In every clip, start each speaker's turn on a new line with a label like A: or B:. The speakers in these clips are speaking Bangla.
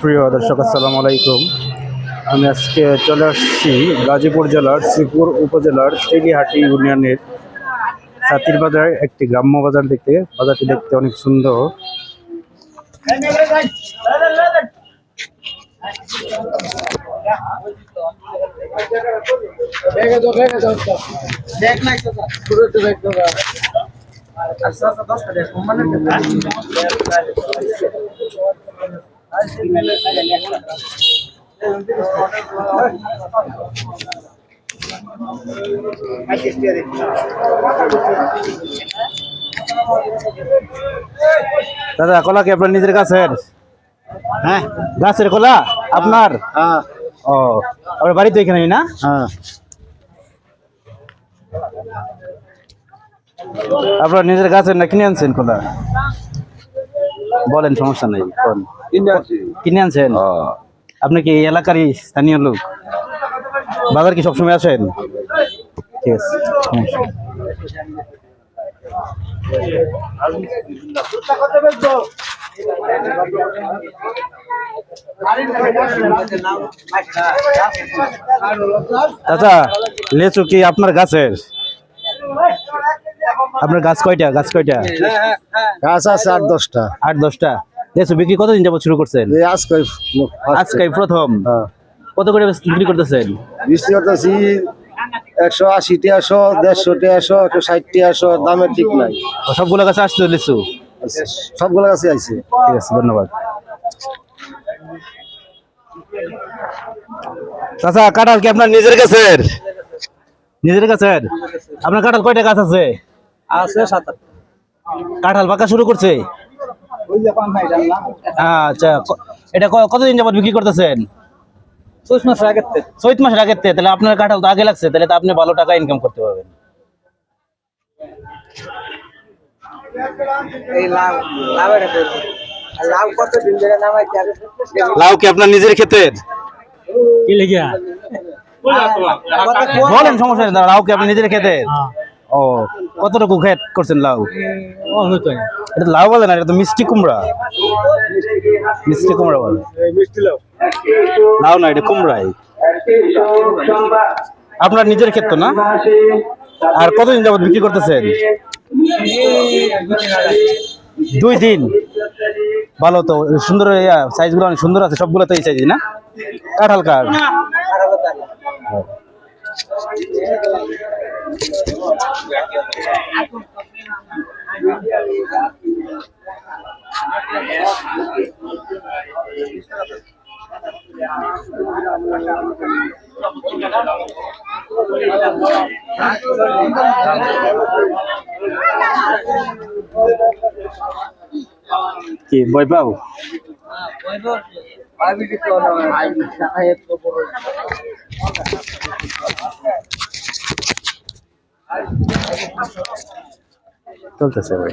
A: প্রিয় দর্শক, আসসালামু আলাইকুম। আমি আজকে চলে আসছি গাজীপুর জেলার শ্রীপুর উপজেলার তেলিহাটি ইউনিয়নের সাতির বাজার, একটি গ্রাম্য বাজার দেখতে। বাজারটি দেখতে অনেক সুন্দর। দাদা কলা কি আপনার নিজের গাছের?
B: হ্যাঁ।
A: গাছের কলা? আপনার?
B: হ্যাঁ।
A: ও আপনার বাড়িতে এখানেই না?
B: হ্যাঁ।
A: আপনার নিজের গাছের না কিনে আনছেন কলা বলেন সমস্যা নেই কিনে আনছেন? আপনি কি এই এলাকারই স্থানীয় লোক? বাজার কি সবসময় আসেন? ঠিক আছে চাচা লেচু কি আপনার গাছের? আপনার গাছ কয়টা? গাছ কয়টা?
B: গাছ আছে আট দশটা।
A: আট দশটা। লেচু বিক্রি কতদিন যাবত শুরু করছেন?
B: আজকে
A: আজকে প্রথম?
B: হ্যাঁ।
A: কত করে বিক্রি করতেছেন?
B: বৃষ্টি করতেছি একশো আশি টিয়াশো দেড়শো টিয়াশো একশো ষাট টিয়াশো দামের ঠিক নাই।
A: সবগুলো গাছে আসছে লিচু?
B: সবগুলো কাছে আইছে।
A: ঠিক আছে ধন্যবাদ। চাচা কাঁঠাল কি আপনার নিজের নিজের আপনার কাঁঠাল কয়টা গাছ আছে?
B: আছে সাত
A: কাঁঠাল পাকা শুরু করছে? আচ্ছা এটা কতদিন যাবত বিক্রি করতেছেন? চৈত মাসের আগের থেকে, তাহলে আপনার কাঁঠাল তো আগে লাগছে তাহলে তো আপনি ভালো টাকা ইনকাম করতে পারবেন। লাউ কি আপনার নিজের ক্ষেতের? বলেন সমস্যা লাউ কি আপনি নিজের ক্ষেতের? ও, কতটুকু ক্ষেত করছেন লাউ? এটা লাউ বলে না, এটা তো মিষ্টি কুমড়া। মিষ্টি কুমড়া বলে। লাউ না, এটা কুমড়াই। আপনার নিজের ক্ষেত না? আর কতদিন যাবত বিক্রি করতেছেন? দুই দিন। ভালো তো, সুন্দর সাইজগুলো অনেক সুন্দর আছে সবগুলো তো এই সাইজ না? কাঁঠাল কাঠ কি বই পাও চলতেছে ভাই।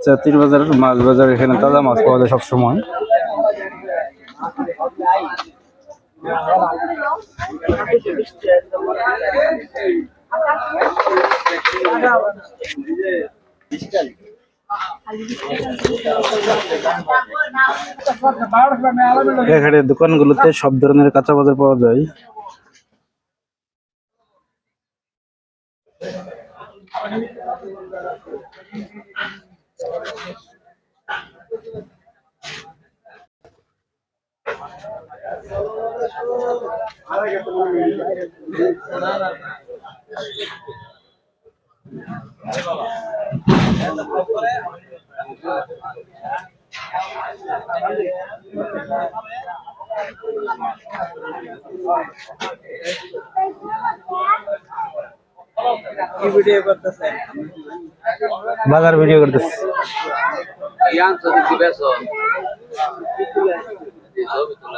A: চাতির বাজার মাছ বাজার এখানে তাজা মাছ পাওয়া যায় সবসময়। এখানে দোকানগুলোতে সব ধরনের কাঁচা বাজার পাওয়া যায়।
B: কি ভিডিও করতেছে
A: বাজার ভিডিও করতেছে
C: betul